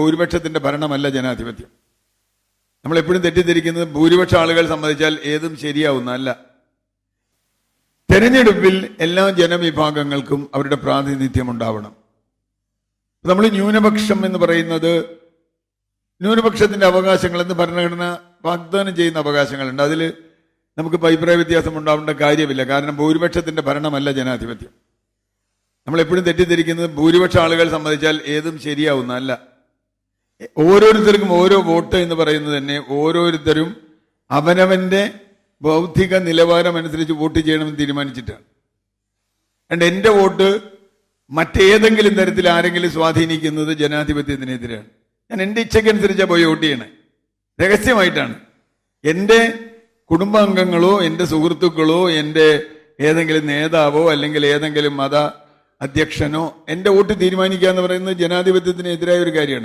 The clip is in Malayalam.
ഭൂരിപക്ഷത്തിന്റെ ഭരണമല്ല ജനാധിപത്യം. നമ്മൾ എപ്പോഴും തെറ്റിദ്ധരിക്കുന്നത് ഭൂരിപക്ഷ ആളുകൾ സമ്മതിച്ചാൽ ഏതും ശരിയാവുന്നതല്ല. തെരഞ്ഞെടുപ്പിൽ എല്ലാ ജനവിഭാഗങ്ങൾക്കും അവരുടെ പ്രാതിനിധ്യം ഉണ്ടാവണം. നമ്മൾ ന്യൂനപക്ഷം എന്ന് പറയുന്നത് ന്യൂനപക്ഷത്തിന്റെ അവകാശങ്ങൾ എന്ന് ഭരണഘടന വാഗ്ദാനം ചെയ്യുന്ന അവകാശങ്ങളുണ്ട്. അതിൽ നമുക്ക് അഭിപ്രായ വ്യത്യാസം ഉണ്ടാവേണ്ട കാര്യമില്ല. കാരണം ഭൂരിപക്ഷത്തിന്റെ ഭരണമല്ല ജനാധിപത്യം. നമ്മൾ എപ്പോഴും തെറ്റിദ്ധരിക്കുന്നത് ഭൂരിപക്ഷ ആളുകൾ സമ്മതിച്ചാൽ ഏതും ശരിയാവുന്നതല്ല. ഓരോരുത്തർക്കും ഓരോ വോട്ട് എന്ന് പറയുന്നത് തന്നെ ഓരോരുത്തരും അവനവന്റെ ബൗദ്ധിക നിലവാരം അനുസരിച്ച് വോട്ട് ചെയ്യണമെന്ന് തീരുമാനിച്ചിട്ടാണ്. അണ്ട് എന്റെ വോട്ട് മറ്റേതെങ്കിലും തരത്തിൽ ആരെങ്കിലും സ്വാധീനിക്കുന്നത് ജനാധിപത്യത്തിനെതിരാണ്. ഞാൻ എന്റെ ഇച്ഛയ്ക്കനുസരിച്ചാണ് പോയി വോട്ട് ചെയ്യണേ. രഹസ്യമായിട്ടാണ്. എന്റെ കുടുംബാംഗങ്ങളോ എന്റെ സുഹൃത്തുക്കളോ എന്റെ ഏതെങ്കിലും നേതാവോ അല്ലെങ്കിൽ ഏതെങ്കിലും മത അധ്യക്ഷനോ എന്റെ വോട്ട് തീരുമാനിക്കുക എന്ന് പറയുന്നത് ജനാധിപത്യത്തിനെതിരായ ഒരു കാര്യമാണ്.